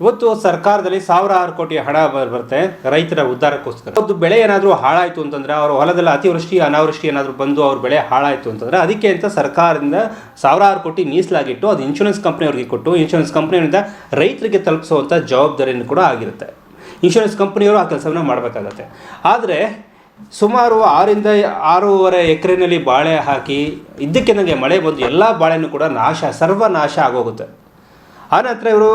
ಇವತ್ತು ಸರ್ಕಾರದಲ್ಲಿ ಸಾವಿರಾರು ಕೋಟಿ ಹಣ ಬರ್- ಬರುತ್ತೆ ರೈತರ ಉದ್ಧಾರಕ್ಕೋಸ್ಕರ. ಒಂದು ಬೆಳೆ ಏನಾದರೂ ಹಾಳಾಯಿತು ಅಂತಂದರೆ ಅವ್ರ ಹೊಲದಲ್ಲಿ ಅತಿವೃಷ್ಟಿ, ಅನಾವೃಷ್ಟಿ ಏನಾದರೂ ಬಂದು ಅವ್ರ ಬೆಳೆ ಹಾಳಾಯಿತು ಅಂತಂದರೆ ಅದಕ್ಕೆ ಅಂತ ಸರ್ಕಾರದಿಂದ ಸಾವಿರಾರು ಕೋಟಿ ಮೀಸಲಾಗಿಟ್ಟು ಅದು ಇನ್ಶೂರೆನ್ಸ್ ಕಂಪ್ನಿಯವ್ರಿಗೆ ಕೊಟ್ಟು ಇನ್ಶೂರೆನ್ಸ್ ಕಂಪ್ನಿಯಿಂದ ರೈತರಿಗೆ ತಲುಪಿಸುವಂಥ ಜವಾಬ್ದಾರಿಯನ್ನು ಕೂಡ ಆಗಿರುತ್ತೆ. ಇನ್ಶೂರೆನ್ಸ್ ಕಂಪ್ನಿಯವರು ಆ ಕೆಲಸವನ್ನು ಮಾಡಬೇಕಾಗತ್ತೆ. ಆದರೆ ಸುಮಾರು ಆರಿಂದ ಆರೂವರೆ ಎಕರೆನಲ್ಲಿ ಬಾಳೆ ಹಾಕಿ ಇದ್ದಕ್ಕೆ ನನಗೆ ಮಳೆ ಬಂದು ಎಲ್ಲ ಬಾಳೆನೂ ಕೂಡ ನಾಶ, ಸರ್ವನಾಶ ಆಗೋಗುತ್ತೆ. ಆ ನಂತರ ಇವರು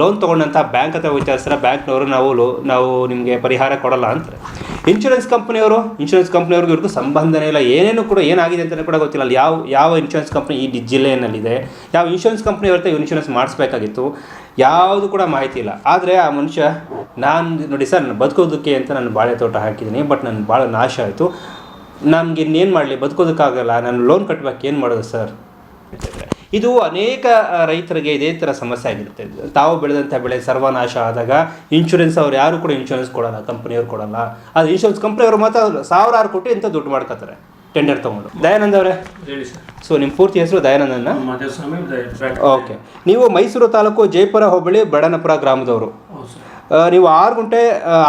ಲೋನ್ ತೊಗೊಂಡಂಥ ಬ್ಯಾಂಕ್ ಹತ್ರ ವಿಚಾರಿಸ್ತಾರೆ. ಬ್ಯಾಂಕ್ನವರು ನಾವು ಲೋ ನಾವು ನಿಮಗೆ ಪರಿಹಾರ ಕೊಡಲ್ಲ ಅಂತಾರೆ. ಇನ್ಶೂರೆನ್ಸ್ ಕಂಪ್ನಿಯವರು ಇನ್ಶೂರೆನ್ಸ್ ಕಂಪ್ನಿಯವ್ರಿಗೆ ಇವ್ರಿಗೂ ಸಂಬಂಧನೇ ಇಲ್ಲ. ಏನೇನು ಕೂಡ ಏನಾಗಿದೆ ಅಂತಲೇ ಕೂಡ ಗೊತ್ತಿಲ್ಲ. ಯಾವ ಯಾವ ಇನ್ಶೂರೆನ್ಸ್ ಕಂಪ್ನಿ ಈ ಜಿಲ್ಲೆಯಲ್ಲಿದೆ, ಯಾವ ಇನ್ಶೂರೆನ್ಸ್ ಕಂಪ್ನಿ ಅವ್ರ ಇನ್ಶೂರೆನ್ಸ್ ಮಾಡಿಸ್ಬೇಕಾಗಿತ್ತು, ಯಾವುದು ಕೂಡ ಮಾಹಿತಿ ಇಲ್ಲ. ಆದರೆ ಆ ಮನುಷ್ಯ, ನಾನು ನೋಡಿ ಸರ್, ನಾನು ಬದುಕೋದಕ್ಕೆ ಅಂತ ನಾನು ಬಾಳೆ ತೋಟ ಹಾಕಿದ್ದೀನಿ ಬಟ್ ನನ್ನ ಭಾಳ ನಾಶ ಆಯಿತು. ನನಗೆ ಇನ್ನೇನು ಮಾಡಲಿ? ಬದುಕೋದಕ್ಕಾಗಲ್ಲ. ನಾನು ಲೋನ್ ಕಟ್ಟಬೇಕು ಏನು ಮಾಡೋದು ಸರ್? ಇದು ಅನೇಕ ರೈತರಿಗೆ ಇದೇ ಥರ ಸಮಸ್ಯೆ ಆಗಿರುತ್ತೆ. ತಾವು ಬೆಳೆದಂಥ ಬೆಳೆ ಸರ್ವನಾಶ ಆದಾಗ ಇನ್ಶೂರೆನ್ಸ್ ಅವ್ರು ಯಾರು ಕೂಡ ಇನ್ಶೂರೆನ್ಸ್ ಕೊಡಲ್ಲ ಕಂಪ್ನಿಯವ್ರು ಕೊಡಲ್ಲ. ಅದು ಇನ್ಶೂರೆನ್ಸ್ ಕಂಪ್ನಿಯವರು ಮಾತ್ರ ಸಾವಿರಾರು ಕೋಟಿ ಅಂತ ದುಡ್ಡು ಮಾಡ್ಕೋತಾರೆ ಟೆಂಡರ್ ತೊಗೊಂಡು. ದಯಾನಂದ್ ಅವರೇ? ಹೇಳಿ ಸರ್. ಸೊ ನಿಮ್ಮ ಪೂರ್ತಿ ಹೆಸರು ದಯಾನಂದನ? ಓಕೆ. ನೀವು ಮೈಸೂರು ತಾಲೂಕು ಜಯಪುರ ಹೋಬಳಿ ಬಡನಪುರ ಗ್ರಾಮದವರು. ನೀವು ಆರು ಗುಂಟೆ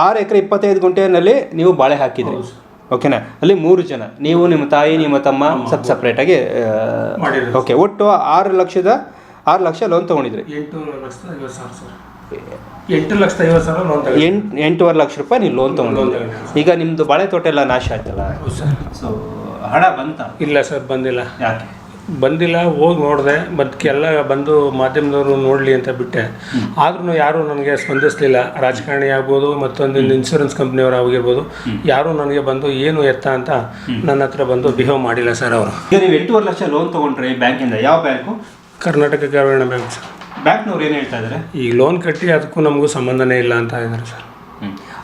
ಆರು ಎಕರೆ ಇಪ್ಪತ್ತೈದು ಗುಂಟೆನಲ್ಲಿ ನೀವು ಬಾಳೆ ಹಾಕಿದ್ರಿ. ಓಕೆನಾ ಅಲ್ಲಿ ಮೂರು ಜನ. ನೀವು ನಿಮ್ಮ ತಾಯಿ ನಿಮ್ಮ ತಮ್ಮ ಸಬ್ ಸಪ್ರೇಟಾಗಿ ಆಗಿ ಓಕೆ ಒಟ್ಟು ಆರು ಲಕ್ಷದ ಆರು ಲಕ್ಷ ಲೋನ್ ತೊಗೊಂಡಿದ್ರಿ. ಎಂಟು ಲಕ್ಷದ ಐವತ್ತು ಸಾವಿರ ಸರ್. ಎಂಟು ಲಕ್ಷದ ಐವತ್ತು ಸಾವಿರ ಲೋನ್ ತಗೊಂಡು ಎಂಟು ಎಂಟೂವರೆ ಲಕ್ಷ ರೂಪಾಯಿ ನೀವು ಲೋನ್ ತೊಗೊಂಡಿದ್ರಿ. ಈಗ ನಿಮ್ಮದು ಬಾಳೆ ತೋಟ ಎಲ್ಲ ನಾಶ ಆಯ್ತಲ್ಲ? ಸರ್. ಸೊ ಹಣ ಬಂತ? ಇಲ್ಲ ಸರ್ ಬಂದಿಲ್ಲ. ಯಾಕೆ? ಬಂದಿಲ್ಲ ಹೋಗಿ ನೋಡಿದೆ ಮತ್ತು ಎಲ್ಲ ಬಂದು ಮಾಧ್ಯಮದವರು ನೋಡಲಿ ಅಂತ ಬಿಟ್ಟೆ. ಆದ್ರೂ ಯಾರೂ ನನಗೆ ಸ್ಪಂದಿಸಲಿಲ್ಲ. ರಾಜಕಾರಣಿ ಆಗ್ಬೋದು ಮತ್ತೊಂದು ಇನ್ಶೂರೆನ್ಸ್ ಕಂಪ್ನಿಯವರು ಆಗಿರ್ಬೋದು ಯಾರೂ ನನಗೆ ಬಂದು ಏನು ಎತ್ತ ಅಂತ ನನ್ನ ಹತ್ರ ಬಂದು ಬಿಹೇವ್ ಮಾಡಿಲ್ಲ ಸರ್ ಅವರು. ಈಗ ನೀವು ಎಂಟೂವರೆ ಲಕ್ಷ ಲೋನ್ ತೊಗೊಂಡ್ರಿ ಬ್ಯಾಂಕಿಂದ ಯಾವ ಬ್ಯಾಂಕು ಕರ್ನಾಟಕ ಗ್ರಾಮೀಣ ಬ್ಯಾಂಕ್ ಸರ್ ಬ್ಯಾಂಕ್ನವ್ರು ಏನು ಹೇಳ್ತಾ ಇದ್ದಾರೆ ಈ ಲೋನ್ ಕಟ್ಟಿ ಅದಕ್ಕೂ ನಮಗೂ ಸಂಬಂಧನೇ ಇಲ್ಲ ಅಂತ ಇದ್ದಾರೆ ಸರ್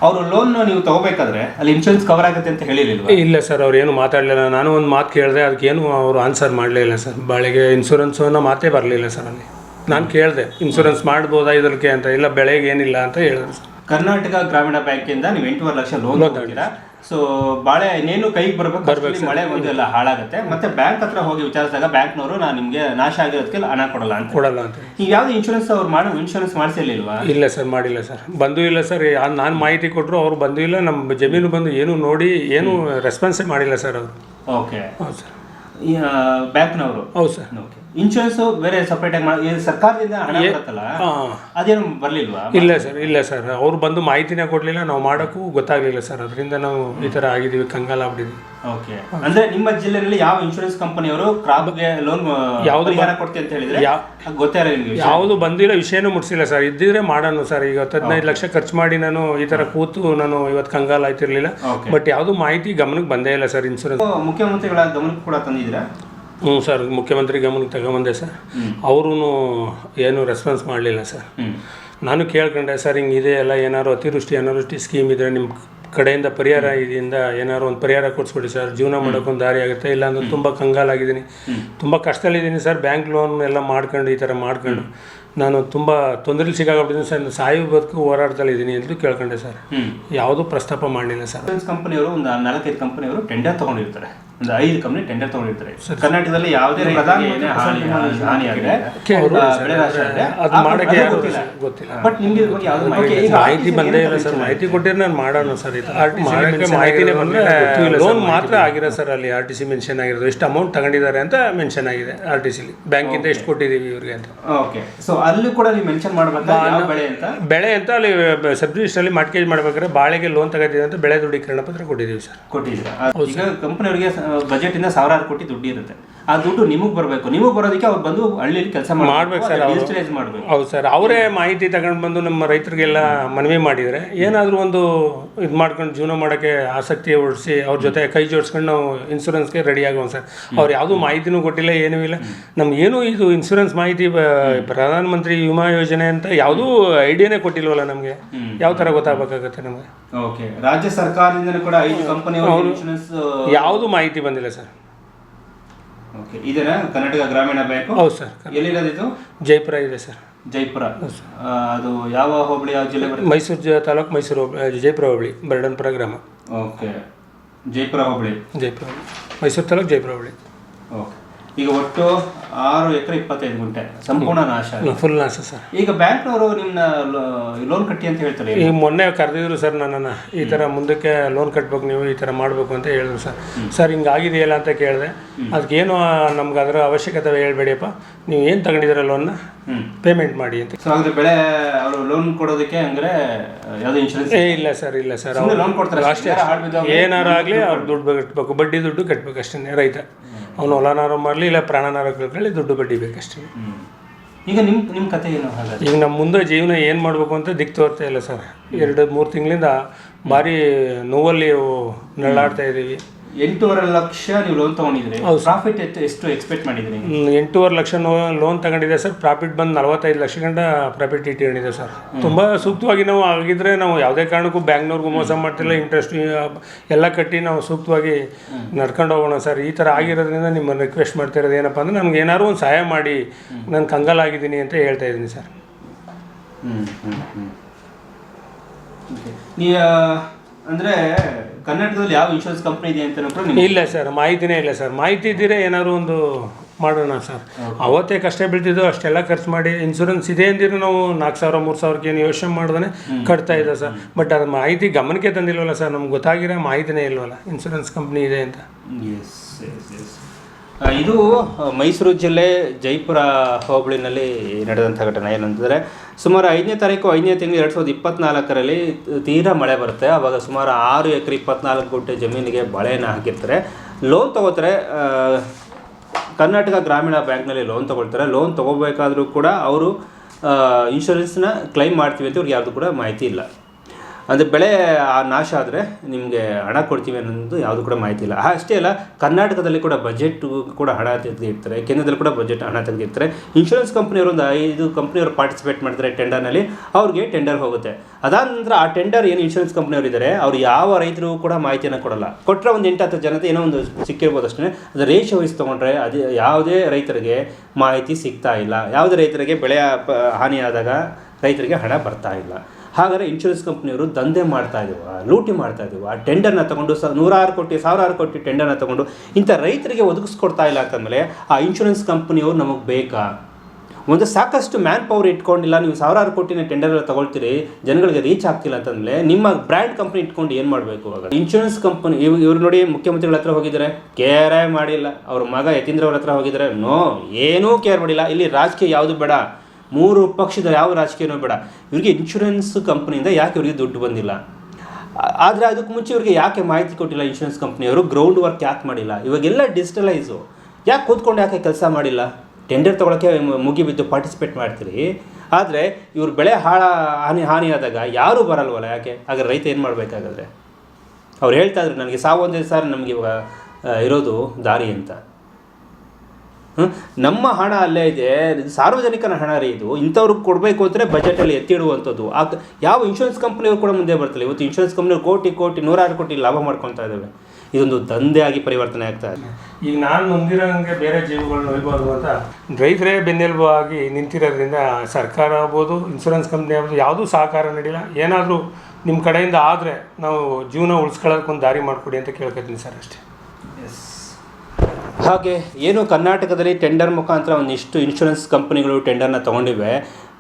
ಅವರು ಲೋನ್ ನೀವು ತಗೋಬೇಕಾದ್ರೆ ಅಲ್ಲಿ ಇನ್ಶೂರೆನ್ಸ್ ಕವರ್ ಆಗುತ್ತೆ ಅಂತ ಹೇಳಿರ್ಲಿಲ್ವಾ? ಇಲ್ಲ ಸರ್ ಅವ್ರು ಏನು ಮಾತಾಡಲಿಲ್ಲ. ನಾನು ಒಂದು ಮಾತು ಕೇಳಿದೆ ಏನು ಅವರು ಆನ್ಸರ್ ಮಾಡಲಿಲ್ಲ ಸರ್ ಬಾಳೆಗೆ ಇನ್ಶೂರೆನ್ಸ್ ಅನ್ನೋ ಮಾತೇ ಬರಲಿಲ್ಲ ಸರ್ ಅಲ್ಲಿ. ನಾನು ಕೇಳಿದೆ ಇನ್ಶೂರೆನ್ಸ್ ಮಾಡ್ಬೋದಾ ಇದಕ್ಕೆ ಅಂತ ಇಲ್ಲ ಬೆಳೆಗೆ ಏನಿಲ್ಲ ಅಂತ ಹೇಳಿದ್ರು ಸರ್ ಕರ್ನಾಟಕ ಗ್ರಾಮೀಣ ಬ್ಯಾಂಕಿಂದ ನೀವು ಎಂಟೂವರೆ ಲಕ್ಷ ಲೋನ್ ತಗೊಂಡಿರಾ ಸೊ ಬಾಳೆ ಇನ್ನೇನು ಕೈಗೆ ಬರ್ಬೇಕು? ಬರ್ಬೇಕು ಮಳೆ ಬಂದು ಎಲ್ಲ ಹಾಳಾಗುತ್ತೆ. ಮತ್ತೆ ಬ್ಯಾಂಕ್ ಹತ್ರ ಹೋಗಿ ವಿಚಾರಿಸಿದಾಗ ಬ್ಯಾಂಕ್ನವರು ನಾನು ನಿಮಗೆ ನಾಶ ಆಗಿರೋದಕ್ಕೆ ಹಣ ಕೊಡಲ್ಲ ಅಂತ. ಕೊಡಲ್ಲ ಅಂತ. ಈಗ ಯಾವ್ದು ಇನ್ಶೂರೆನ್ಸ್ ಅವ್ರು ಮಾಡಿ ಇನ್ಶೂರೆನ್ಸ್ ಮಾಡಿಸಿರ್ಲಿಲ್ವಾ? ಇಲ್ಲ ಸರ್ ಮಾಡಿಲ್ಲ ಸರ್. ಬಂದೂ ಇಲ್ಲ ಸರ್. ನಾನು ಮಾಹಿತಿ ಕೊಟ್ಟರು ಅವ್ರು ಬಂದೂ ಇಲ್ಲ. ನಮ್ಮ ಜಮೀನು ಬಂದು ಏನು ನೋಡಿ ಏನು ರೆಸ್ಪಾನ್ಸೇ ಮಾಡಿಲ್ಲ ಸರ್ ಅವರು. ಓಕೆ ಹೌದು ಸರ್. ಬ್ಯಾಂಕ್ನವರು. ಹೌದು ಸರ್. ಓಕೆ. ಇನ್ಶೂರೆನ್ಸ್ ಬೇರೆ ಸಪರೇಟ್ ಆಗಿ ಸರ್ಕಾರದಿಂದ ಹಣ ಬರುತ್ತಲ್ಲ ಅದೇನು ಬರ್ಲಿಲ್ವಾ? ಇಲ್ಲ ಸರ್ ಇಲ್ಲ ಸರ್. ಅವ್ರು ಬಂದು ಮಾಹಿತಿನೇ ಕೊಡಲಿಲ್ಲ ನಾವು ಮಾಡೋಕ್ಕೂ ಗೊತ್ತಾಗಲಿಲ್ಲ ಸರ್. ಅದರಿಂದ ನಾವು ಈ ಥರ ಆಗಿದ್ದೀವಿ ಕಂಗಾಲ ಆಗ್ಬಿಟ್ಟಿದ್ವಿ ಓಕೆ ಅಂದ್ರೆ ನಿಮ್ಮ ಜಿಲ್ಲೆಯಲ್ಲಿ ಯಾವ ಇನ್ಶೂರೆನ್ಸ್ ಕಂಪನಿಯವರು ಕ್ರಾಪ್ಗೆ ಲೋನ್ ಯಾವ್ದು ಪರಿಹಾರ ಕೊಡ್ತೀವಿ ಅಂತ ಹೇಳಿದ್ರೆ ಗೊತ್ತೇ ಇಲ್ಲ ನಿಮ್ಗೆ ವಿಷಯ. ಯಾವುದು ಬಂದಿರೋ ವಿಷಯನೂ ಮುಟ್ಸಿಲ್ಲ ಸರ್. ಇದ್ದಿದ್ರೆ ಮಾಡೋಣ ಸರ್. ಈಗ ಹದಿನೈದು ಲಕ್ಷ ಖರ್ಚು ಮಾಡಿ ನಾನು ಈ ತರ ಕೂತು ನಾನು ಇವತ್ತು ಕಂಗಾಲ ಆಯ್ತಿರ್ಲಿಲ್ಲ. ಬಟ್ ಯಾವುದು ಮಾಹಿತಿ ಗಮನಕ್ಕೆ ಬಂದೇ ಇಲ್ಲ ಸರ್ ಇನ್ಶೂರೆನ್ಸ್ ಮುಖ್ಯಮಂತ್ರಿಗಳ ಗಮನಕ್ಕೆ ಕೂಡ ತಂದಿದ್ದೀರಾ? ಹ್ಞೂ ಸರ್ ಮುಖ್ಯಮಂತ್ರಿ ಗಮನಕ್ಕೆ ತಗೊಂಬಂದೆ ಸರ್. ಅವರೂ ಏನು ರೆಸ್ಪಾನ್ಸ್ ಮಾಡಲಿಲ್ಲ ಸರ್. ನಾನು ಕೇಳ್ಕೊಂಡೆ ಸರ್ ಹಿಂಗೆ ಇದೆ ಎಲ್ಲ ಏನಾದ್ರು ಅತಿವೃಷ್ಟಿ ಅನಾವೃಷ್ಟಿ ಸ್ಕೀಮ್ ಇದ್ರೆ ನಿಮ್ಮ ಕಡೆಯಿಂದ ಪರಿಹಾರ ಇದರಿಂದ ಏನಾದ್ರು ಒಂದು ಪರಿಹಾರ ಕೊಡಿಸ್ಕೊಡಿ ಸರ್. ಜೀವನ ಮಾಡೋಕ್ಕೊಂದು ದಾರಿ ಆಗುತ್ತೆ. ಇಲ್ಲ ಅಂದ್ರೆ ತುಂಬ ಕಂಗಾಲಾಗಿದ್ದೀನಿ ತುಂಬ ಕಷ್ಟದಲ್ಲಿದ್ದೀನಿ ಸರ್. ಬ್ಯಾಂಕ್ ಲೋನ್ ಎಲ್ಲ ಮಾಡ್ಕೊಂಡು ಈ ಥರ ಮಾಡ್ಕೊಂಡು ನಾನು ತುಂಬ ತೊಂದರೆಲಿ ಸಿಗಾಗ್ಬಿಟ್ಟಿದ್ದೀನಿ ಸರ್. ಸಾಯಿ ಬದುಕು ಹೋರಾಡ್ತಾ ಇದ್ದೀನಿ ಎಂದು ಕೇಳ್ಕೊಂಡೆ ಸರ್. ಯಾವುದೂ ಪ್ರಸ್ತಾಪ ಮಾಡಲಿಲ್ಲ ಸರ್. ಕಂಪನಿಯವರು ಒಂದು ನಾಲ್ಕೈದು ಕಂಪನಿಯವರು ಟೆಂಡರ್ ತಗೊಂಡಿರ್ತಾರೆ. ಒಂದು ಐದು ಕಂಪನಿ ಟೆಂಡರ್ ತಗೊಂಡಿರ್ತಾರೆ. ಕರ್ನಾಟಕದಲ್ಲಿ ಯಾವುದೇ ಹಾನಿ ಬಟ್ ನಿಮ್ಗೆ ಮಾಹಿತಿ ಬಂದೇ ಇಲ್ಲ ಸರ್. ಮಾಹಿತಿ ಕೊಟ್ಟಿರ ನಾನು ಮಾಡೋಣ ಸರ್. ಇದು ಮಾಡೋಕ್ಕೆ ಮಾಹಿತಿನೇ ಬಂದರೆ ಲೋನ್ ಮಾತ್ರ ಆಗಿರ ಸರ್ ಅಲ್ಲಿ ಆರ್ ಟಿ ಸಿ ಮೆನ್ಷನ್ ಆಗಿರೋದು. ಎಷ್ಟು ಅಮೌಂಟ್ ತಗೊಂಡಿದ್ದಾರೆ ಅಂತ ಮೆನ್ಷನ್ ಆಗಿದೆ ಆರ್ ಟಿ ಸಿಲಿ ಬ್ಯಾಂಕಿಂದ ಎಷ್ಟು ಕೊಟ್ಟಿದ್ದೀವಿ ಇವ್ರಿಗೆ ಅಂತ. ಓಕೆ ಸೊ ಅಲ್ಲಿ ಕೂಡ ನೀವು ಮೆನ್ಷನ್ ಮಾಡಬೇಕು? ಬೆಳೆ ಅಂತ? ಬೆಳೆ ಅಂತ ಅಲ್ಲಿ ಸಬ್ ರಿಜಿಸ್ಟ್ರಲ್ಲಿ ಮಾರ್ಕೇಜ್ ಮಾಡ್ಬೇಕಾದ್ರೆ ಬಾಳೆಗೆ ಲೋನ್ ತಗೋತೀವಿ ಅಂತ ಬೆಳೆ ದೃಢೀಕರಣ ಪತ್ರ ಕೊಟ್ಟಿದ್ದೀವಿ ಸರ್. ಕೊಟ್ಟಿದ್ದೀರಾ? ಕಂಪನಿಯವರಿಗೆ ಬಜೆಟ್ ಇಂದ ಸಾವಿರಾರು ಕೋಟಿ ದುಡ್ಡು ಇರುತ್ತೆ ಆ ದುಡ್ಡು ನಿಮಗೆ ಬರಬೇಕು. ನಿಮಗೆ ಬರೋದಕ್ಕೆ ಅವ್ರು ಬಂದು ಹಳ್ಳಿಯಲ್ಲಿ ಕೆಲಸ ಮಾಡ್ಬೇಕು. ಸರ್. ಡಿಜಿಟಲೈಸ್ ಮಾಡಬೇಕು. ಹೌದು ಸರ್. ಅವರೇ ಮಾಹಿತಿ ತಗೊಂಡು ಬಂದು ನಮ್ಮ ರೈತರಿಗೆಲ್ಲ ಮನವಿ ಮಾಡಿದರೆ ಏನಾದರೂ ಒಂದು ಇದು ಮಾಡ್ಕೊಂಡು ಜೀವನ ಮಾಡೋಕ್ಕೆ ಆಸಕ್ತಿ ಓಡಿಸಿ ಅವ್ರ ಜೊತೆ ಕೈ ಜೋಡಿಸ್ಕೊಂಡು ನಾವು ಇನ್ಸೂರೆನ್ಸ್ಗೆ ರೆಡಿ ಆಗೋಣ ಸರ್. ಅವ್ರು ಯಾವುದೂ ಮಾಹಿತಿನೂ ಕೊಟ್ಟಿಲ್ಲ ಏನೂ ಇಲ್ಲ. ನಮಗೇನು ಏನೂ ಇದು ಇನ್ಸೂರೆನ್ಸ್ ಮಾಹಿತಿ ಪ್ರಧಾನಮಂತ್ರಿ ವಿಮಾ ಯೋಜನೆ ಅಂತ ಯಾವುದೂ ಐಡಿಯಾನೇ ಕೊಟ್ಟಿಲ್ವಲ್ಲ ನಮಗೆ. ಯಾವ ಥರ ಗೊತ್ತಾಗಬೇಕಾಗತ್ತೆ ನಮಗೆ? ಓಕೆ. ರಾಜ್ಯ ಸರ್ಕಾರದಿಂದ ಕೂಡ ಐದು ಇನ್ಶೂರೆನ್ಸ್ ಯಾವುದೂ ಮಾಹಿತಿ ಬಂದಿಲ್ಲ ಸರ್. ಓಕೆ ಇದೇನಾ ಕರ್ನಾಟಕ ಗ್ರಾಮೀಣ ಬ್ಯಾಂಕ್? ಹೌದು ಸರ್ ಎಲ್ಲಿರೋದು ಇದು ಜೈಪುರ ಇದೆ ಸರ್. ಜೈಪುರ. ಆ, ಅದು ಯಾವ ಹೋಬಳಿ ಯಾವ ಜಿಲ್ಲೆ ಬರುತ್ತೆ? ಮೈಸೂರು ಜ ತಾಲೂಕು ಮೈಸೂರು ಹೋಬಳಿ- ಜೈಪುರ ಹೋಬಳಿ ಬರ್ಡನ್ಪುರ ಗ್ರಾಮ. ಓಕೆ ಜೈಪುರ ಹೋಬಳಿ. ಜೈಪುರ ಹೋಬಳಿ. ಮೈಸೂರು ತಾಲೂಕು ಜೈಪುರ ಹೋಬಳಿ. ಓಕೆ ಈಗ ಒಟ್ಟು ಆರು ಎಕರೆ ಇಪ್ಪತ್ತೈದು ಗುಂಟೆ. ಸಂಪೂರ್ಣ ನಾಶ. ಫುಲ್ ನಾಶ ಸರ್. ಈಗ ಬ್ಯಾಂಕ್ನವರು ನಿಮ್ಮ ಲೋನ್ ಕಟ್ಟಿ ಅಂತ ಹೇಳ್ತಾರೆ ಈಗ ಮೊನ್ನೆ ಕರೆದಿದ್ರು ಸರ್ ನನ್ನನ್ನು ಈ ಥರ ಮುಂದಕ್ಕೆ ಲೋನ್ ಕಟ್ಬೇಕು ನೀವು ಈ ಥರ ಮಾಡಬೇಕು ಅಂತ ಹೇಳಿದ್ರು ಸರ್. ಸರ್ ಹಿಂಗೆ ಆಗಿದೆಯಲ್ಲ ಅಂತ ಕೇಳಿದೆ. ಅದಕ್ಕೇನು ನಮ್ಗೆ ಅದರ ಅವಶ್ಯಕತೆ ಹೇಳ್ಬೇಡಿಯಪ್ಪ. ನೀವು ಏನು ತಗೊಂಡಿದ್ದೀರ ಲೋನ್ನ ಪೇಮೆಂಟ್ ಮಾಡಿ ಅಂತ. ಸೊ ಹಾಗಾದ್ರೆ ಬೆಳೆ ಅವರು ಲೋನ್ ಕೊಡೋದಕ್ಕೆ ಅಂದ್ರೆ ಯಾವುದು ಇನ್ಶೂರೆನ್ಸ್ ಏ ಇಲ್ಲ ಸರ್ ಇಲ್ಲ ಸರ್. ಲೋನ್ ಕೊಡ್ತಾರೆ ಅಷ್ಟೇ. ಏನಾರು ಆಗಲಿ ಅವ್ರು ದುಡ್ಡು ಕಟ್ಟಬೇಕು ಬಡ್ಡಿ ದುಡ್ಡು ಕಟ್ಟಬೇಕು ಅಷ್ಟೇ ರೈತ. ಅವನು ಹೊಲನಾರು ಮಾಡಲಿ ಇಲ್ಲ ಪ್ರಾಣನಾರು ಕಳ್ಕೊಳ್ಳಿ ದುಡ್ಡು ಬಡ್ಡಿ ಬೇಕಷ್ಟೇ. ಈಗ ನಿಮ್ಮ ನಿಮ್ಮ ಕತೆ ಏನು ಹಾಗಾದ್ರೆ? ಈಗ ನಮ್ಮ ಮುಂದೆ ಜೀವನ ಏನು ಮಾಡಬೇಕು ಅಂತ ದಿಕ್ಕು ತೋರ್ತಾ ಇಲ್ಲ ಸರ್. ಎರಡು ಮೂರು ತಿಂಗಳಿಂದ ಭಾರಿ ನೋವಲ್ಲಿ ನಳ್ಳಾಡ್ತಾ ಇದ್ದೀವಿ ಎಂಟೂವರೆ ಲಕ್ಷ ನೀವು ಲೋನ್ ತಗೊಂಡಿದ್ರಿ ಪ್ರಾಫಿಟ್ ಎಷ್ಟು ಎಷ್ಟು ಎಕ್ಸ್ಪೆಕ್ಟ್ ಮಾಡಿದ್ರಿ ಎಂಟೂವರೆ ಲಕ್ಷ ಲೋನ್ ತಗೊಂಡಿದೆ ಸರ್. ಪ್ರಾಫಿಟ್ ಬಂದು ನಲವತ್ತೈದು ಲಕ್ಷ ಗಂಟ ಪ್ರಾಫಿಟ್ ಇಟ್ಕೊಂಡಿದೆ ಸರ್. ತುಂಬ ಸೂಕ್ತವಾಗಿ ನಾವು ಆಗಿದ್ರೆ ನಾವು ಯಾವುದೇ ಕಾರಣಕ್ಕೂ ಬ್ಯಾಂಕ್ನವ್ರಿಗೂ ಮೋಸ ಮಾಡ್ತಿಲ್ಲ. ಇಂಟ್ರೆಸ್ಟ್ ಎಲ್ಲ ಕಟ್ಟಿ ನಾವು ಸೂಕ್ತವಾಗಿ ನಡ್ಕೊಂಡು ಹೋಗೋಣ ಸರ್. ಈ ಥರ ಆಗಿರೋದ್ರಿಂದ ನಿಮ್ಮನ್ನು ರಿಕ್ವೆಸ್ಟ್ ಮಾಡ್ತಿರೋದು ಏನಪ್ಪ ಅಂದರೆ ನಮ್ಗೆ ಏನಾದ್ರು ಒಂದು ಸಹಾಯ ಮಾಡಿ. ನಾನು ಕಂಗಾಲಾಗಿದ್ದೀನಿ ಅಂತ ಹೇಳ್ತಾ ಇದ್ದೀನಿ ಸರ್. ಹ್ಞೂ ಹ್ಞೂ ನೀ ಅಂದ್ರೆ ಕರ್ನಾಟಕದಲ್ಲಿ ಯಾವ ಇನ್ಶೂರೆನ್ಸ್ ಕಂಪ್ನಿ ಇದೆ ಅಂತ ಕೂಡ ನಿಮ್ಗೆ ಇಲ್ಲ ಸರ್ ಮಾಹಿತಿನೇ ಇಲ್ಲ ಸರ್. ಮಾಹಿತಿ ಇದ್ದೀರಾ ಏನಾದ್ರು ಒಂದು ಮಾಡೋಣ ಸರ್. ಅವತ್ತೇ ಕಷ್ಟ ಬೀಳ್ತಿದ್ದು ಅಷ್ಟೆಲ್ಲ ಖರ್ಚು ಮಾಡಿ ಇನ್ಶೂರೆನ್ಸ್ ಇದೆ ಅಂದಿರೋ ನಾವು ನಾಲ್ಕು ಸಾವಿರ ಮೂರು ಸಾವಿರಕ್ಕೆ ಏನು ಯೋಚನೆ ಮಾಡ್ದೇ ಕಟ್ತಾ ಇದೆ ಸರ್. ಬಟ್ ಅದು ಮಾಹಿತಿ ಗಮನಕ್ಕೆ ತಂದಿಲ್ವಲ್ಲ ಸರ್ ನಮ್ಗೆ ಗೊತ್ತಾಗಿರೋ ಮಾಹಿತಿನೇ ಇಲ್ವಲ್ಲ. ಇನ್ಶೂರೆನ್ಸ್ ಕಂಪ್ನಿ ಇದೆ ಅಂತ. ಎಸ್ ಎಸ್ ಎಸ್ ಇದು ಮೈಸೂರು ಜಿಲ್ಲೆ ಜೈಪುರ ಹೋಬಳಿನಲ್ಲಿ ನಡೆದಂಥ ಘಟನೆ. ಏನಂತಂದರೆ, ಸುಮಾರು ಐದನೇ ತಾರೀಕು, ಐದನೇ ತಿಂಗಳು ಎರಡು ಸಾವಿರದ ಇಪ್ಪತ್ನಾಲ್ಕರಲ್ಲಿ ತೀರಾ ಮಳೆ ಬರುತ್ತೆ. ಆವಾಗ ಸುಮಾರು ಆರು ಎಕರೆ ಇಪ್ಪತ್ನಾಲ್ಕು ಗುಂಟೆ ಜಮೀನಿಗೆ ಬಳೆಯನ್ನು ಹಾಕಿರ್ತಾರೆ. ಲೋನ್ ತೊಗೋತಾರೆ. ಕರ್ನಾಟಕ ಗ್ರಾಮೀಣ ಬ್ಯಾಂಕ್ನಲ್ಲಿ ಲೋನ್ ತೊಗೊಳ್ತಾರೆ. ಲೋನ್ ತೊಗೋಬೇಕಾದರೂ ಕೂಡ ಅವರು ಇನ್ಶೂರೆನ್ಸ್ನ ಕ್ಲೈಮ್ ಮಾಡ್ತೀವಿ ಅಂತ ಇವ್ರಿಗೆ ಯಾವುದು ಕೂಡ ಮಾಹಿತಿ ಇಲ್ಲ. ಅಂದರೆ ಬೆಳೆ ನಾಶ ಆದರೆ ನಿಮಗೆ ಹಣ ಕೊಡ್ತೀವಿ ಅನ್ನೋದು ಯಾವುದು ಕೂಡ ಮಾಹಿತಿ ಇಲ್ಲ. ಅಷ್ಟೇ ಅಲ್ಲ, ಕರ್ನಾಟಕದಲ್ಲಿ ಕೂಡ ಬಜೆಟ್ ಕೂಡ ಹಣ ತೆಗೆದಿರ್ತಾರೆ ಕೇಂದ್ರದಲ್ಲಿ ಕೂಡ ಬಜೆಟ್ ಹಣ ತೆಗೆದಿರ್ತಾರೆ ಇನ್ಶೂರೆನ್ಸ್ ಕಂಪ್ನಿಯವರು ಒಂದು ಐದು ಕಂಪ್ನಿಯವರು ಪಾರ್ಟಿಸಿಪೇಟ್ ಮಾಡ್ತಾರೆ ಟೆಂಡರ್ನಲ್ಲಿ ಅವ್ರಿಗೆ ಟೆಂಡರ್ ಹೋಗುತ್ತೆ. ಅದಾದ ನಂತರ ಆ ಟೆಂಡರ್ ಏನು ಇನ್ಶೂರೆನ್ಸ್ ಕಂಪ್ನಿಯವರು ಇದ್ದಾರೆ ಅವ್ರು ಯಾವ ರೈತರು ಕೂಡ ಮಾಹಿತಿಯನ್ನು ಕೊಡಲ್ಲ. ಕೊಟ್ಟರೆ ಒಂದು ಎಂಟು ಹತ್ತು ಜನತೆ ಏನೋ ಒಂದು ಸಿಕ್ಕಿರ್ಬೋದು ಅಷ್ಟೇ. ಅದು ರೇಷ್ ವಹಿಸಿ ತೊಗೊಂಡ್ರೆ ಅದು ಯಾವುದೇ ರೈತರಿಗೆ ಮಾಹಿತಿ ಸಿಗ್ತಾ ಇಲ್ಲ. ಯಾವುದೇ ರೈತರಿಗೆ ಬೆಳೆಯ ಹಾನಿಯಾದಾಗ ರೈತರಿಗೆ ಹಣ ಬರ್ತಾ ಇಲ್ಲ. ಹಾಗಾದರೆ ಇನ್ಶೂರೆನ್ಸ್ ಕಂಪ್ನಿಯವರು ದಂಧೆ ಮಾಡ್ತಾ ಇದ್ದೀವಿ ಲೂಟಿ ಮಾಡ್ತಾ ಇದ್ದೀವಿ ಆ ಟೆಂಡರ್ನ ತಗೊಂಡು ಸ, ನೂರಾರು ಕೋಟಿ, ಸಾವಿರಾರು ಕೋಟಿ ಟೆಂಡರ್ನ ತಗೊಂಡು ಇಂಥ ರೈತರಿಗೆ ಒದಗಿಸ್ಕೊಡ್ತಾ ಇಲ್ಲ ಅಂತಂದಮೇಲೆ ಆ ಇನ್ಶೂರೆನ್ಸ್ ಕಂಪ್ನಿಯವರು ನಮಗೆ ಬೇಕಾ? ಒಂದು ಸಾಕಷ್ಟು ಮ್ಯಾನ್ ಪವರ್ ಇಟ್ಕೊಂಡಿಲ್ಲ, ನೀವು ಸಾವಿರಾರು ಕೋಟಿನ ಟೆಂಡರ್ ತಗೊಳ್ತೀರಿ, ಜನಗಳಿಗೆ ರೀಚ್ ಆಗ್ತಿಲ್ಲ ಅಂತಂದ್ರೆ ನಿಮ್ಮ ಬ್ರ್ಯಾಂಡ್ ಕಂಪ್ನಿ ಇಟ್ಕೊಂಡು ಏನು ಮಾಡಬೇಕು ಆಗ? ಇನ್ಶೂರೆನ್ಸ್ ಕಂಪನಿ ಇವ್, ಇವ್ರು ನೋಡಿ ಮುಖ್ಯಮಂತ್ರಿಗಳ ಹತ್ರ ಹೋಗಿದ್ದಾರೆ. ಕೇರೇ ಮಾಡಿಲ್ಲ. ಅವ್ರ ಮಗ ಯತೀಂದ್ರ ಅವ್ರ ಹತ್ರ ಹೋಗಿದ್ದಾರೆ. ನೋ, ಏನೂ ಕೇರ್ ಮಾಡಿಲ್ಲ. ಇಲ್ಲಿ ರಾಜಕೀಯ ಯಾವುದು ಬೇಡ. ಮೂರು ಪಕ್ಷದ ಯಾವ ರಾಜಕೀಯನೂ ಬೇಡ. ಇವರಿಗೆ ಇನ್ಶೂರೆನ್ಸ್ ಕಂಪ್ನಿಯಿಂದ ಯಾಕೆ ಇವರಿಗೆ ದುಡ್ಡು ಬಂದಿಲ್ಲ? ಆದರೆ ಅದಕ್ಕೆ ಮುಂಚೆ ಇವರಿಗೆ ಯಾಕೆ ಮಾಹಿತಿ ಕೊಟ್ಟಿಲ್ಲ ಇನ್ಶೂರೆನ್ಸ್ ಕಂಪ್ನಿಯವರು ಗ್ರೌಂಡ್ ವರ್ಕ್ ಯಾಕೆ ಮಾಡಿಲ್ಲ? ಇವಾಗೆಲ್ಲ ಡಿಜಿಟಲೈಸು ಯಾಕೆ ಕೂತ್ಕೊಂಡು ಯಾಕೆ ಕೆಲಸ ಮಾಡಿಲ್ಲ? ಟೆಂಡರ್ ತೊಗೊಳಕ್ಕೆ ಮುಗಿಬಿದ್ದು ಪಾರ್ಟಿಸಿಪೇಟ್ ಮಾಡ್ತೀರಿ. ಆದರೆ ಇವ್ರ ಬೆಳೆ ಹಾಳ, ಹಾನಿ, ಹಾನಿಯಾದಾಗ ಯಾರೂ ಬರಲ್ವಲ್ಲ ಯಾಕೆ? ಆಗ ರೈತ ಏನು ಮಾಡಬೇಕಾಗಾದ್ರೆ ಅವ್ರು ಹೇಳ್ತಾ ಇದ್ರು, ನನಗೆ ಸಾವು ಒಂದೇ ಸರ್ ನಮಗೆ ಇರೋದು ದಾರಿ ಅಂತ? ನಮ್ಮ ಹಣ ಅಲ್ಲೇ ಇದೆ. ಇದು ಸಾರ್ವಜನಿಕನ ಹಣ ರೀ ಇದು. ಇಂಥವ್ರಿಗೆ ಕೊಡಬೇಕು ಅಂದರೆ ಬಜೆಟಲ್ಲಿ ಎತ್ತಿಡುವಂಥದ್ದು ಆ ಯಾವ ಇನ್ಶೂರೆನ್ಸ್ ಕಂಪ್ನಿಯವರು ಕೂಡ ಮುಂದೆ ಬರ್ತಾರೆ ಇವತ್ತು ಇನ್ಶೂರೆನ್ಸ್ ಕಂಪ್ನಿಯವರು ಕೋಟಿ ಕೋಟಿ ನೂರಾರು ಕೋಟಿ ಲಾಭ ಮಾಡ್ಕೊತಾ ಇದ್ದಾವೆ ಇದೊಂದು ದಂಧೆ ಆಗಿ ಪರಿವರ್ತನೆ ಆಗ್ತಾ ಇದೆ. ಈಗ ನಾನು ನೊಂದಿರೋಂಗೆ ಬೇರೆ ಜೀವಗಳನ್ನ ಒಯ್ಬೋದು ಅಂತ ರೈತರೇ ಬೆನ್ನೆಲುಬು ಆಗಿ ನಿಂತಿರೋದ್ರಿಂದ ಸರ್ಕಾರ ಆಗ್ಬೋದು ಇನ್ಶೂರೆನ್ಸ್ ಕಂಪ್ನಿ ಆಗ್ಬೋದು ಯಾವುದೂ ಸಹಕಾರ ನೀಡಿಲ್ಲ. ಏನಾದರೂ ನಿಮ್ಮ ಕಡೆಯಿಂದ ಆದರೆ ನಾವು ಜೀವನ ಉಳಿಸ್ಕೊಳ್ಳೋದಕ್ಕೊಂದು ದಾರಿ ಮಾಡಿಕೊಡಿ ಅಂತ ಕೇಳ್ಕೊತೀನಿ ಸರ್ ಅಷ್ಟೇ. ಹಾಗೆ ಏನು ಕರ್ನಾಟಕದಲ್ಲಿ ಟೆಂಡರ್ ಮುಖಾಂತರ ಒಂದಿಷ್ಟು ಇನ್ಶೂರೆನ್ಸ್ ಕಂಪನಿಗಳು ಟೆಂಡರ್ನ ತೊಗೊಂಡಿವೆ.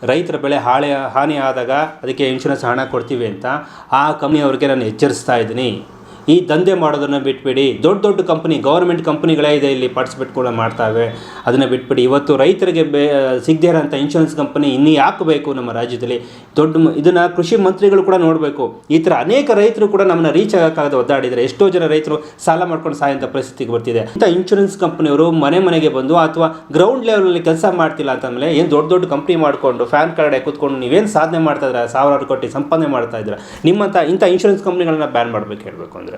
ರೈತರ ಬೆಳೆ ಹಾಳೆ, ಹಾನಿ ಆದಾಗ ಅದಕ್ಕೆ ಇನ್ಶೂರೆನ್ಸ್ ಹಣ ಕೊಡ್ತೀವಿ ಅಂತ ಆ ಕಂಪ್ನಿಯವ್ರಿಗೆ ನಾನು ಎಚ್ಚರಿಸ್ತಾ ಇದ್ದೀನಿ. ಈ ದಂಧೆ ಮಾಡೋದನ್ನು ಬಿಟ್ಬಿಡಿ. ದೊಡ್ಡ ದೊಡ್ಡ ಕಂಪ್ನಿ ಗೌರ್ಮೆಂಟ್ ಕಂಪ್ನಿಗಳೇ ಇದೆ ಇಲ್ಲಿ ಪಾರ್ಟಿಸಿಪೇಟ್ ಕೂಡ ಮಾಡ್ತಾವೆ. ಅದನ್ನು ಬಿಟ್ಬಿಡಿ. ಇವತ್ತು ರೈತರಿಗೆ ಬೇ ಸಿಗದೇ ಇರೋಂಥ ಇನ್ಶೂರೆನ್ಸ್ ಕಂಪನಿ ಇನ್ನೂ ಯಾಕೆ ನಮ್ಮ ರಾಜ್ಯದಲ್ಲಿ? ದೊಡ್ಡ ಇದನ್ನು ಕೃಷಿ ಮಂತ್ರಿಗಳು ಕೂಡ ನೋಡಬೇಕು. ಈ ಥರ ಅನೇಕ ರೈತರು ಕೂಡ ನಮ್ಮನ್ನ ರೀಚ್ ಆಗೋಕ್ಕಾಗದೆ ಒದ್ದಾಡಿದರೆ ಎಷ್ಟೋ ಜನ ರೈತರು ಸಾಲ ಮಾಡ್ಕೊಂಡು ಸಾಯಂಥ ಪರಿಸ್ಥಿತಿಗೆ ಬರ್ತಿದೆ. ಇಂಥ ಇನ್ಶೂರೆನ್ಸ್ ಕಂಪನಿಯವರು ಮನೆ ಮನೆಗೆ ಬಂದು ಅಥವಾ ಗ್ರೌಂಡ್ ಲೆವೆಲಲ್ಲಿ ಕೆಲಸ ಮಾಡ್ತಿಲ್ಲ ಅಂತಂದಮೇಲೆ ಏನು ದೊಡ್ಡ ದೊಡ್ಡ ಕಂಪ್ನಿ ಮಾಡಿಕೊಂಡು ಫ್ಯಾನ್ ಕಾರ್ಡ್ ಕೂತ್ಕೊಂಡು ನೀವೇನು ಸಾಧನೆ ಮಾಡ್ತಾ ಇದ್ದಾರೆ? ಸಾವಿರಾರು ಕೋಟಿ ಸಂಪಾದನೆ ಮಾಡ್ತಾ ಇದ್ದೀರಾ? ನಿಮ್ಮಂಥ ಇಂಥ ಇನ್ಶೂರೆನ್ಸ್ ಕಂಪ್ನಿಗಳನ್ನ ಬ್ಯಾನ್ ಮಾಡಬೇಕು ಹೇಳಬೇಕು ಅಂದರೆ.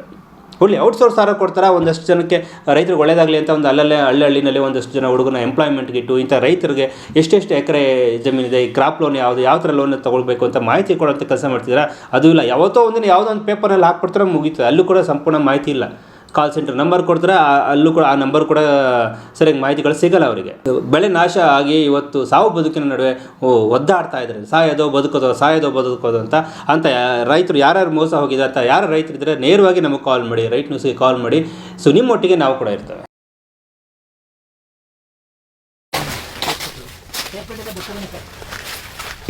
ಒಳ್ಳೆ ಔಟ್ಸೋರ್ಸ್ ಸಾರ ಕೊಡ್ತಾರೆ? ಒಂದಷ್ಟು ಜನಕ್ಕೆ ರೈತರಿಗೆ ಒಳ್ಳೇದಾಗಲಿ ಅಂತ ಒಂದು ಅಲ್ಲಲ್ಲೇ ಹಳ್ಳಿ ಹಳ್ಳಿನಲ್ಲಿ ಒಂದಷ್ಟು ಜನ ಹುಡುಗನ ಎಂಪ್ಲಾಯ್ಮೆಂಟ್ಗೆ ಇಟ್ಟು ಇಂಥ ರೈತರಿಗೆ ಎಷ್ಟೆಷ್ಟು ಎಕರೆ ಜಮೀನಿದೆ, ಈ ಕ್ರಾಪ್ ಲೋನ್ ಯಾವುದು, ಯಾವ ಥರ ಲೋನ್ ತೊಗೊಳ್ಬೇಕು ಅಂತ ಮಾಹಿತಿ ಕೊಡೋಂಥ ಕೆಲಸ ಮಾಡ್ತಿದ್ದೀರಾ? ಅದು ಇಲ್ಲ. ಯಾವತ್ತೋ ಒಂದಿನ ಯಾವುದೋ ಒಂದು ಪೇಪರಲ್ಲಿ ಹಾಕ್ಬಿಡ್ತಾರೆ ಮುಗೀತು ಅಲ್ಲೂ ಕೂಡ ಸಂಪೂರ್ಣ ಮಾಹಿತಿ ಇಲ್ಲ. ಕಾಲ್ ಸೆಂಟರ್ ನಂಬರ್ ಕೊಡ್ತಾರೆ ಅಲ್ಲೂ ಕೂಡ ಆ ನಂಬರ್ ಕೂಡ ಸರಿಯಾಗಿ ಮಾಹಿತಿಗಳು ಸಿಗಲ್ಲ ಅವರಿಗೆ. ಬೆಳೆ ನಾಶ ಆಗಿ ಇವತ್ತು ಸಾವು ಬದುಕಿನ ನಡುವೆ ಒದ್ದಾಡ್ತಾ ಇದ್ದಾರೆ. ಸಾಯೋದೋ ಬದುಕೋದೋ, ಸಾಯೋದೋ ಬದುಕೋದು ಅಂತ ಅಂತ ರೈತರು ಯಾರ್ಯಾರು ಮೋಸ ಹೋಗಿದೆ ಅಂತ, ಯಾರು ರೈತರಿದ್ದರೆ ನೇರವಾಗಿ ನಮಗೆ ಕಾಲ್ ಮಾಡಿ, ರೈಟ್ ನ್ಯೂಸ್ಗೆ ಕಾಲ್ ಮಾಡಿ ಸೊ ನಿಮ್ಮೊಟ್ಟಿಗೆ ನಾವು ಕೂಡ ಇರ್ತೇವೆ.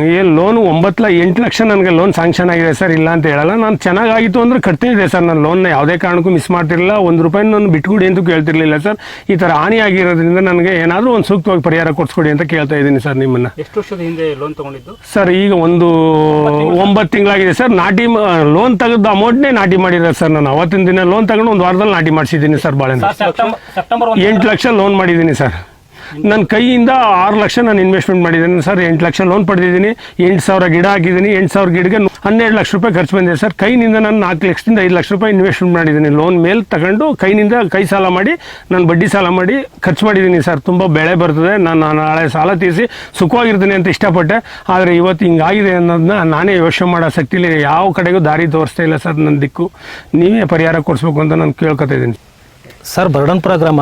ಈ ಲೋನ್ ಒಂಬತ್ತು ಲ ಎಂಟು ಲಕ್ಷ ನನಗೆ ಲೋನ್ ಸ್ಯಾಂಕ್ಷನ್ ಆಗಿದೆ ಸರ್ ಇಲ್ಲ ಅಂತ ಹೇಳಲ್ಲ. ನಾನು ಚೆನ್ನಾಗಾಗಿತ್ತು ಅಂದ್ರೆ ಕಟ್ತಿದ್ದೆ ಸರ್ ನಾನು ಲೋನ್ನ ಯಾವುದೇ ಕಾರಣಕ್ಕೂ ಮಿಸ್ ಮಾಡ್ತಿರಲಿಲ್ಲ. ಒಂದು ರೂಪಾಯಿ ನಾನು ಬಿಟ್ಕೊಡಿ ಅಂತ ಕೇಳ್ತಿರ್ಲಿಲ್ಲ ಸರ್. ಈ ಥರ ಹಾನಿ ಆಗಿರೋದ್ರಿಂದ ನನಗೆ ಏನಾದರೂ ಒಂದು ಸೂಕ್ತವಾಗಿ ಪರಿಹಾರ ಕೊಡಿಸ್ಕೊಡಿ ಅಂತ ಕೇಳ್ತಾ ಇದ್ದೀನಿ ಸರ್ ನಿಮ್ಮನ್ನು. ಎಷ್ಟು ವರ್ಷದ ಹಿಂದೆ ಲೋನ್ ತೊಗೊಂಡಿದ್ದು? ಸರ್ ಈಗ ಒಂದು ಒಂಬತ್ತು ತಿಂಗಳಾಗಿದೆ ಸರ್. ನಾಟಿ ಲೋನ್ ತೆಗೆದ ಅಮೌಂಟ್ನೇ ನಾಟಿ ಮಾಡಿರೋದು ಸರ್ ನಾನು. ಅವತ್ತಿನ ದಿನ ಲೋನ್ ತಗೊಂಡು ಒಂದು ವಾರದಲ್ಲಿ ನಾಟಿ ಮಾಡಿಸಿದ್ದೀನಿ ಸರ್ ಬಾಳೆಂದ್ರೆ ಸೆಪ್ಟೆಂಬರ್ ಎಂಟು ಲಕ್ಷ ಲೋನ್ ಮಾಡಿದ್ದೀನಿ ಸರ್. ನನ್ನ ಕೈಯಿಂದ ಆರು ಲಕ್ಷ ನಾನು ಇನ್ವೆಸ್ಟ್ಮೆಂಟ್ ಮಾಡಿದ್ದೀನಿ ಸರ್. ಎಂಟು ಲಕ್ಷ ಲೋನ್ ಪಡೆದಿದ್ದೀನಿ. ಎಂಟು ಸಾವಿರ ಗಿಡ ಹಾಕಿದ್ದೀನಿ. ಎಂಟು ಸಾವಿರ ಗಿಡಕ್ಕೆ ಹನ್ನೆರಡು ಲಕ್ಷ ರೂಪಾಯಿ ಖರ್ಚು ಬಂದಿದೆ ಸರ್. ಕೈನಿಂದ ನಾನು ನಾಲ್ಕು ಲಕ್ಷದಿಂದ ಐದು ಲಕ್ಷ ರೂಪಾಯಿ ಇನ್ವೆಸ್ಟ್ಮೆಂಟ್ ಮಾಡಿದ್ದೀನಿ. ಲೋನ್ ಮೇಲೆ ತಗೊಂಡು ಕೈನಿಂದ ಕೈ ಸಾಲ ಮಾಡಿ, ನಾನು ಬಡ್ಡಿ ಸಾಲ ಮಾಡಿ ಖರ್ಚು ಮಾಡಿದ್ದೀನಿ ಸರ್. ತುಂಬ ಬೆಳೆ ಬರ್ತದೆ. ನಾನು ನಾಳೆ ಸಾಲ ತೀರಿಸಿ ಸುಖವಾಗಿರ್ತೀನಿ ಅಂತ ಇಷ್ಟಪಟ್ಟೆ. ಆದರೆ ಇವತ್ತು ಹಿಂಗಾಗಿದೆ ಅನ್ನೋದನ್ನ ನಾನೇ ಯೋಚನೆ ಮಾಡೋ ಶಕ್ತಿಲಿ ಯಾವ ಕಡೆಗೂ ದಾರಿ ತೋರಿಸ್ತಾ ಇಲ್ಲ ಸರ್ ನನ್ನ ದಿಕ್ಕು. ನೀವೇ ಪರಿಹಾರ ಕೊಡಿಸ್ಬೇಕು ಅಂತ ನಾನು ಕೇಳ್ಕೊತಾ ಇದ್ದೀನಿ. ಸರ್ ಬರ್ಡನ್ ಗ್ರಾಮ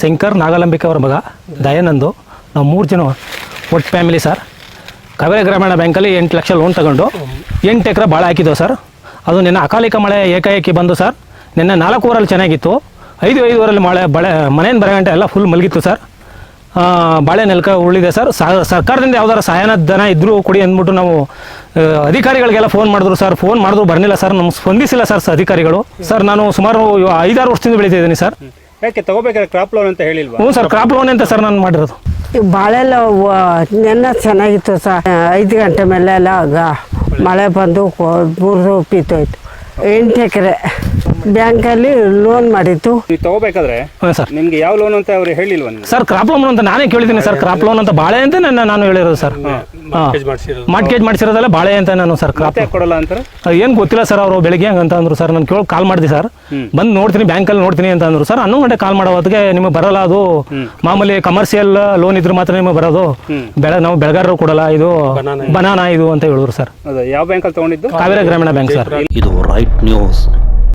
ಶಂಕರ್ ನಾಗಲಂಬಿಕೆ ಅವರ ಮಗ ದಯಾನಂದು. ನಾವು ಮೂರು ಜನ ಒಟ್ಟು ಫ್ಯಾಮಿಲಿ ಸರ್ ಕಾವೇರಿ ಗ್ರಾಮೀಣ ಬ್ಯಾಂಕಲ್ಲಿ ಎಂಟು ಲಕ್ಷ ಲೋನ್ ತಗೊಂಡು ಎಂಟು ಎಕರೆ ಭಾಳ ಹಾಕಿದ್ದೆವು ಸರ್ ಅದು ನಿನ್ನೆ ಅಕಾಲಿಕ ಮಳೆ ಏಕಾಏಕಿ ಬಂದು ಸರ್ ನಿನ್ನೆ ನಾಲ್ಕು ಊರಲ್ಲಿ ಚೆನ್ನಾಗಿತ್ತು. ಐದು ಐದುವರಲ್ಲಿ ಮಳೆ, ಬಳೆ ಮನೆಯಿಂದ ಬರಗಂಟೆ ಎಲ್ಲ ಫುಲ್ ಮಲಗಿತ್ತು ಸರ್ ಬಾಳೆ ನೆಲಕ ಉಳಿದೆ ಸರ್ ಸರ್ಕಾರದಿಂದ ಯಾವ್ದಾರ ಸಹಾಯನ ಧನ ಇದ್ರೂ ಕೊಡಿ ಅಂದ್ಬಿಟ್ಟು ನಾವು ಅಧಿಕಾರಿಗಳಿಗೆಲ್ಲ ಫೋನ್ ಮಾಡಿದ್ರು ಸರ್ ಫೋನ್ ಮಾಡಿದ್ರು ಬರಲಿಲ್ಲ ಸರ್ ನಮ್ಗೆ ಸ್ಪಂದಿಸಿಲ್ಲ ಸರ್ ಅಧಿಕಾರಿಗಳು. ಸರ್ ನಾನು ಸುಮಾರು ಐದಾರು ವರ್ಷದಿಂದ ಬೆಳೀತಿದ್ದೀನಿ ಸರ್ ಯಾಕೆ ತಗೋಬೇಕಾದ್ರೆ ಕ್ರಾಪ್ ಲೋನ್ ಅಂತ ಹೇಳಿಲ್ವಾ? ಹ್ಞೂ ಸರ್ ಕ್ರಾಪ್ ಲೋನ್ ಅಂತ ಸರ್ ನಾನು ಮಾಡಿರೋದು? ಈ ಬಾಳೆಲ್ಲ ನೆನ್ನ ಚೆನ್ನಾಗಿತ್ತು ಸರ್. ಐದು ಗಂಟೆ ಮೇಲೆ ಎಲ್ಲ ಮಳೆ ಬಂದು ಮುರಿದು ಉಪ್ಪಿತ್ತೋಯ್ತು ಎಂಟು ಎಕರೆ. ಬ್ಯಾಂಕಲ್ಲಿ ಲೋನ್ ಮಾಡಿತ್ತು ನೀವು ತಗೋಬೇಕಾದ್ರೆ ಹಾಂ ಸರ್. ನಿಮ್ಗೆ ಯಾವ ಲೋನ್ ಅಂತ ಅವ್ರು ಹೇಳಿಲ್ವ ನಿಮ್ಗೆ? ಸರ್ ಕ್ರಾಪ್ ಲೋನ್ ಅಂತ ನಾನೇ ಕೇಳಿದ್ದೀನಿ ಸರ್. ಕ್ರಾಪ್ ಲೋನ್ ಅಂತ ಬಾಳೆ ಅಂತ ನನ್ನ ನಾನು ಹೇಳಿರೋದು ಸರ್. ಮಾರ್ಕೇಜ್ ಮಾಡಿಸಿರೋದಲ್ಲ ಬಾಳೆ ಅಂತ ನಾನು ಸರ್ ಕ್ರಾಪ್ ಮತ್ತೆ ಕೊಡಲ್ಲ ಅಂತ ಏನು ಗೊತ್ತಿಲ್ಲ ಸರ್ ಅವರು ಬೆಳಿಗ್ಗೆ ಹಂಗಂತ ಅಂತ ಅಂದ್ರು ಸರ್. ನಾನು ಕೇಳಿ ಕಾಲ್ ಮಾಡಿದೆ ಸರ್. ಬಂದು ನೋಡ್ತೀನಿ ಬ್ಯಾಂಕಲ್ಲಿ ನೋಡ್ತೀನಿ ಅಂತ ಅಂದ್ರು ಸರ್. ಹನ್ನೊಂದು ಗಂಟೆ ಕಾಲ್ ಮಾಡೋ ಹೊತ್ತಿಗೆ ನಿಮಗೆ ಬರಲ್ಲ ಅದು. ಮಾಮೂಲಿ ಕಮರ್ಷಿಯಲ್ ಲೋನ್ ಇದ್ರೆ ಮಾತ್ರ ನಿಮಗೆ ಬರೋದು. ಬೆಳೆ ನಾವು ಬೆಳಗಾರರು ಕೊಡಲ್ಲ ಇದು ಬನಾನಾ ಇದು. ಅಂತ ಹೇಳಿದ್ರು ಸರ್. ಯಾವ ಯಾವ ಬ್ಯಾಂಕಲ್ಲಿ ತಗೊಂಡಿದ್ದು? Kaveri Grameena bank sir. ಇದು ರೈಟ್ ನ್ಯೂಸ್